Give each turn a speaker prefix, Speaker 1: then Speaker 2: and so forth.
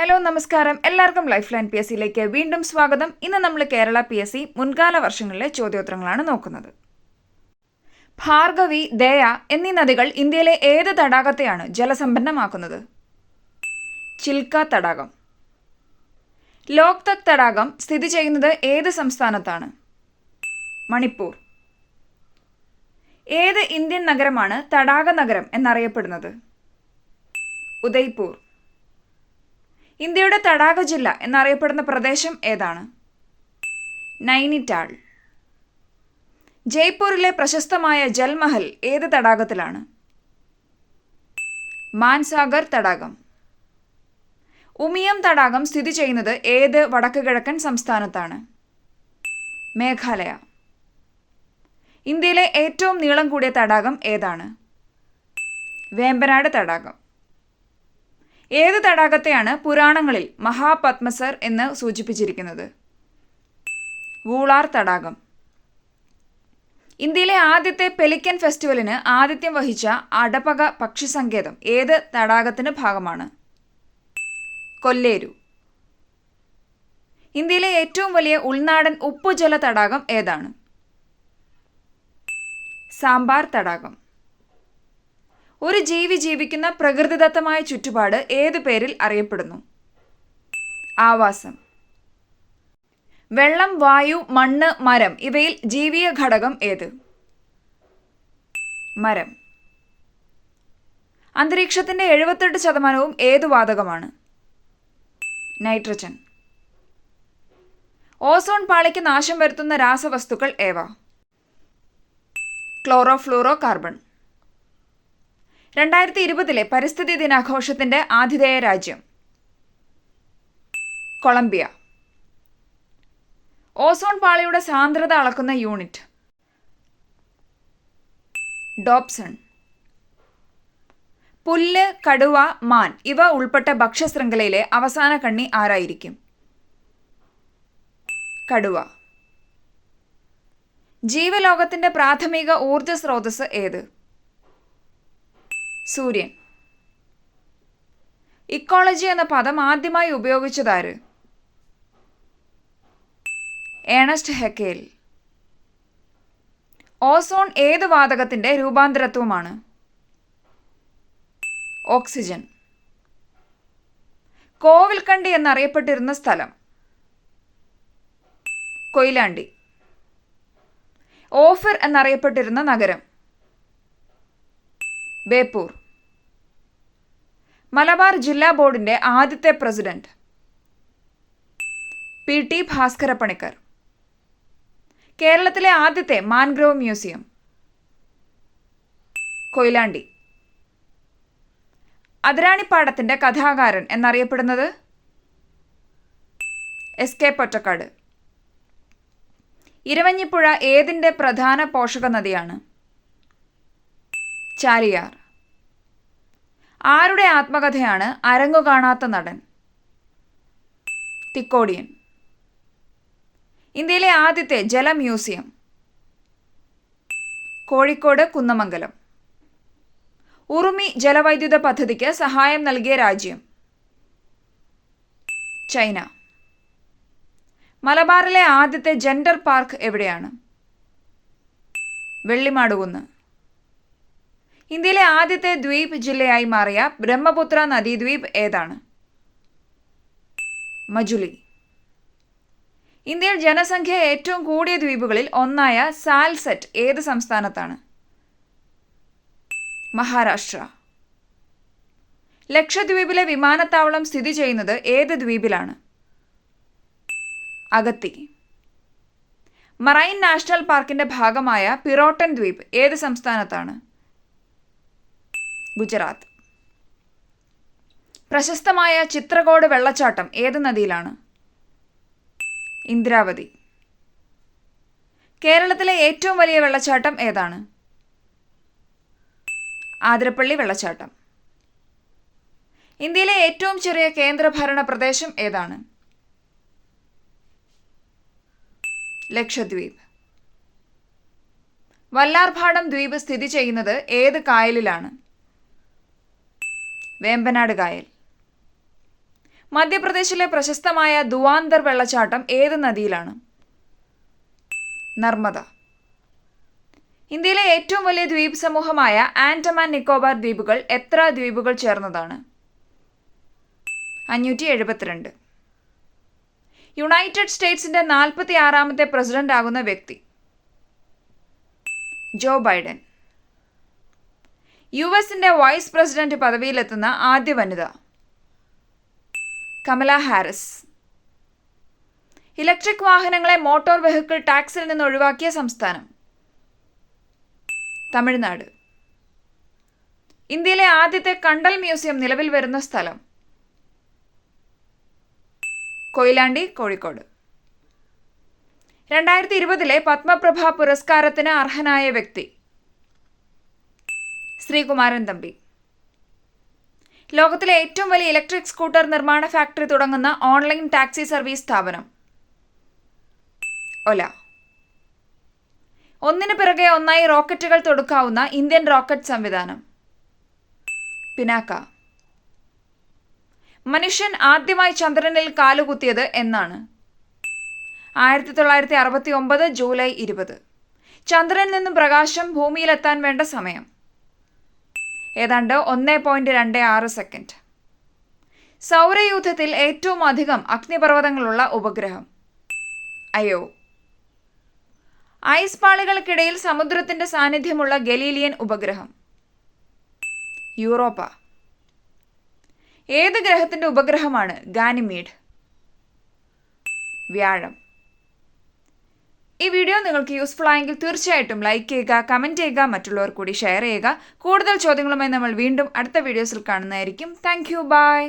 Speaker 1: Hello നമസ്കാരം. എല്ലാവർക്കും life line P S സിയിലേക്ക് വീണ്ടും സ്വാഗതം. ഇന്ന് നമ്മൾ കേരള പി എസ് സി മുൻകാല വർഷങ്ങളിലെ ചോദ്യോത്തരങ്ങളാണ് നോക്കുന്നത്. ഭാർഗവി ദയ എന്നീ നദികൾ ഇന്ത്യയിലെ ഏത് തടാകത്തെയാണ് ജലസമ്പന്നമാക്കുന്നത്? ചിൽക്ക തടാകം. ലോക്തക് തടാകം സ്ഥിതി ചെയ്യുന്നത് ഏത് സംസ്ഥാനത്താണ്? മണിപ്പൂർ. ഏത് ഇന്ത്യൻ നഗരമാണ് തടാക നഗരം എന്നറിയപ്പെടുന്നത്? ഉദയ്പൂർ. ഇന്ത്യയുടെ തടാക ജില്ല എന്നറിയപ്പെടുന്ന പ്രദേശം ഏതാണ്? നൈനിറ്റാൾ. ജയ്പൂരിലെ പ്രശസ്തമായ ജൽമഹൽ ഏത് തടാകത്തിലാണ്? മാൻസാഗർ തടാകം. ഉമിയം തടാകം സ്ഥിതി ചെയ്യുന്നത് ഏത് വടക്ക് കിഴക്കൻ സംസ്ഥാനത്താണ്? മേഘാലയ. ഇന്ത്യയിലെ ഏറ്റവും നീളം കൂടിയ തടാകം ഏതാണ്? വേമ്പനാട് തടാകം. ഏത് തടാകത്തെയാണ് പുരാണങ്ങളിൽ മഹാപത്മസർ എന്ന് സൂചിപ്പിച്ചിരിക്കുന്നത്? വൂളാർ തടാകം. ഇന്ത്യയിലെ ആദ്യത്തെ പെലിക്കൻ ഫെസ്റ്റിവലിന് ആതിഥ്യം വഹിച്ച അടപക പക്ഷി സങ്കേതം ഏത് തടാകത്തിന് ഭാഗമാണ്? കൊല്ലേരു. ഇന്ത്യയിലെ ഏറ്റവും വലിയ ഉൾനാടൻ ഉപ്പുജല തടാകം ഏതാണ്? സാമ്പാർ തടാകം. ഒരു ജീവി ജീവിക്കുന്ന പ്രകൃതിദത്തമായ ചുറ്റുപാട് ഏത് പേരിൽ അറിയപ്പെടുന്നു? ആവാസം. വെള്ളം വായു മണ്ണ് മരം ഇവയിൽ ജീവിയ ഘടകം ഏത്? മരം. അന്തരീക്ഷത്തിന്റെ എഴുപത്തെട്ട് ശതമാനവും ഏത് വാതകമാണ്? നൈട്രജൻ. ഓസോൺ പാളിക്ക് നാശം വരുത്തുന്ന രാസവസ്തുക്കൾ ഏവ? ക്ലോറോഫ്ലൂറോ കാർബൺ രണ്ടായിരത്തി ഇരുപതിലെ പരിസ്ഥിതി ദിനാഘോഷത്തിന്റെ ആതിഥേയ രാജ്യം. കൊളംബിയ. ഓസോൺ പാളിയുടെ സാന്ദ്രത അളക്കുന്ന യൂണിറ്റ്. ഡോപ്സൺ. പുല്ല് കടുവ മാൻ ഇവ ഉൾപ്പെട്ട ഭക്ഷ്യശൃംഖലയിലെ അവസാന കണ്ണി ആരായിരിക്കും? കടുവ. ജീവലോകത്തിന്റെ പ്രാഥമിക ഊർജ സ്രോതസ് ഏത്? സൂര്യൻ. ഇക്കോളജി എന്ന പദം ആദ്യമായി ഉപയോഗിച്ചതാര്? ഏണസ്റ്റ് ഹെക്കേൽ. ഓസോൺ ഏത് വാതകത്തിന്റെ രൂപാന്തരത്വമാണ്? ഓക്സിജൻ. കോവിൽക്കണ്ടി എന്നറിയപ്പെട്ടിരുന്ന സ്ഥലം? കൊയിലാണ്ടി. ഓഫിർ എന്നറിയപ്പെട്ടിരുന്ന നഗരം? ബേപ്പൂർ. മലബാർ ജില്ലാ ബോർഡിന്റെ ആദ്യത്തെ president. P. T. Bhaskara Panicker കേരളത്തിലെ ആദ്യത്തെ മാൻഗ്രോവ് മ്യൂസിയം. കൊയിലാണ്ടി. അതിരാണിപ്പാടത്തിന്റെ കഥാകാരൻ എന്നറിയപ്പെടുന്നത്? എസ്. കെ. പൊറ്റക്കാട്. ഇരവഞ്ഞിപ്പുഴ ഏതിന്റെ പ്രധാന പോഷക നദിയാണ് ചാലിയാർ. ആരുടെ ആത്മകഥയാണ് അരങ്ങു കാണാത്ത നടൻ? തിക്കോടിയൻ. ഇന്ത്യയിലെ ആദ്യത്തെ ജല മ്യൂസിയം കോഴിക്കോട് കുന്നമംഗലം. ഉറുമി ജലവൈദ്യുത പദ്ധതിക്ക് സഹായം നൽകിയ രാജ്യം. ചൈന. മലബാറിലെ ആദ്യത്തെ ജെൻഡർ പാർക്ക് എവിടെയാണ്? വെള്ളിമാടുകുന്ന് ഇന്ത്യയിലെ ആദ്യത്തെ ദ്വീപ് ജില്ലയായി മാറിയ ബ്രഹ്മപുത്ര നദീദ്വീപ് ഏതാണ്? മജുലി. ഇന്ത്യയിൽ ജനസംഖ്യ ഏറ്റവും കൂടിയ ദ്വീപുകളിൽ ഒന്നായ സാൽസെറ്റ് ഏത് സംസ്ഥാനത്താണ്? മഹാരാഷ്ട്ര. ലക്ഷദ്വീപിലെ വിമാനത്താവളം സ്ഥിതി ചെയ്യുന്നത് ഏത് ദ്വീപിലാണ്? അഗത്തി. മറൈൻ നാഷണൽ പാർക്കിന്റെ ഭാഗമായ പിറോട്ടൻ ദ്വീപ് ഏത് സംസ്ഥാനത്താണ്? ഗുജറാത്ത്. പ്രശസ്തമായ ചിത്രകോട് വെള്ളച്ചാട്ടം ഏത് നദിയിലാണ്? ഇന്ദ്രാവതി. കേരളത്തിലെ ഏറ്റവും വലിയ വെള്ളച്ചാട്ടം ഏതാണ്? ആതിരപ്പള്ളി വെള്ളച്ചാട്ടം. ഇന്ത്യയിലെ ഏറ്റവും ചെറിയ കേന്ദ്രഭരണ പ്രദേശം ഏതാണ്? ലക്ഷദ്വീപ്. വല്ലാർഭാടം ദ്വീപ് സ്ഥിതി ചെയ്യുന്നത് ഏത് കായലിലാണ്? വേമ്പനാട് കായൽ. മധ്യപ്രദേശിലെ പ്രശസ്തമായ ദുവാന്തർ വെള്ളച്ചാട്ടം ഏത് നദിയിലാണ്? നർമ്മദ. ഇന്ത്യയിലെ ഏറ്റവും വലിയ ദ്വീപ് സമൂഹമായ ആൻഡമാൻ നിക്കോബാർ ദ്വീപുകൾ എത്ര ദ്വീപുകൾ ചേർന്നതാണ്? അഞ്ഞൂറ്റി എഴുപത്തിരണ്ട് യുണൈറ്റഡ് സ്റ്റേറ്റ്സിന്റെ നാൽപ്പത്തി ആറാമത്തെ പ്രസിഡന്റ് ആകുന്ന വ്യക്തി. Joe Biden. യു എസിന്റെ വൈസ് പ്രസിഡന്റ് പദവിയിലെത്തുന്ന ആദ്യ വനിത. കമല ഹാരിസ്. ഇലക്ട്രിക് വാഹനങ്ങളെ മോട്ടോർ വെഹിക്കിൾ ടാക്സിൽ നിന്ന് ഒഴിവാക്കിയ സംസ്ഥാനം. തമിഴ്നാട്. ഇന്ത്യയിലെ ആദ്യത്തെ കണ്ടൽ മ്യൂസിയം നിലവിൽ വരുന്ന സ്ഥലം. കൊയിലാണ്ടി കോഴിക്കോട്. രണ്ടായിരത്തി ഇരുപതിലെ പത്മപ്രഭ പുരസ്കാരത്തിന് അർഹനായ വ്യക്തി. ശ്രീകുമാരൻ തമ്പി. ലോകത്തിലെ ഏറ്റവും വലിയ ഇലക്ട്രിക് സ്കൂട്ടർ നിർമ്മാണ ഫാക്ടറി തുടങ്ങുന്ന ഓൺലൈൻ ടാക്സി സർവീസ് സ്ഥാപനം. ഒല. ഒന്നിനു പിറകെ ഒന്നായി റോക്കറ്റുകൾ തൊടുക്കാവുന്ന ഇന്ത്യൻ റോക്കറ്റ് സംവിധാനം. പിനാക്ക. മനുഷ്യൻ ആദ്യമായി ചന്ദ്രനിൽ കാലുകുത്തിയത് എന്നാണ്. ആയിരത്തി തൊള്ളായിരത്തി അറുപത്തി ഒമ്പത് ജൂലൈ ഇരുപത്. ചന്ദ്രനിൽ നിന്നും പ്രകാശം ഭൂമിയിലെത്താൻ വേണ്ട സമയം. ഏതാണ്ട് ഒന്ന് പോയിന്റ് രണ്ട് ആറ് സെക്കൻഡ് സൗരയൂഥത്തിൽ ഏറ്റവും അധികം അഗ്നിപർവതങ്ങളുള്ള ഉപഗ്രഹം. അയോ ഐസ് പാളികൾക്കിടയിൽ സമുദ്രത്തിന്റെ സാന്നിധ്യമുള്ള ഗലീലിയൻ ഉപഗ്രഹം. യൂറോപ്പ. ഏത് ഗ്രഹത്തിന്റെ ഉപഗ്രഹമാണ് ഗാനിമീഡ്? വ്യാഴം. ഈ വീഡിയോ നിങ്ങൾക്ക് യൂസ്ഫുൾ ആയെങ്കിൽ തീർച്ചയായിട്ടും ലൈക്ക് ചെയ്യുക കമന്റ് ചെയ്യുക മറ്റുള്ളവർ കൂടി ഷെയർ ചെയ്യുക. കൂടുതൽ ചോദ്യങ്ങളുമായി നമ്മൾ വീണ്ടും അടുത്ത വീഡിയോസിൽ കാണുന്നതായിരിക്കും. Thank you by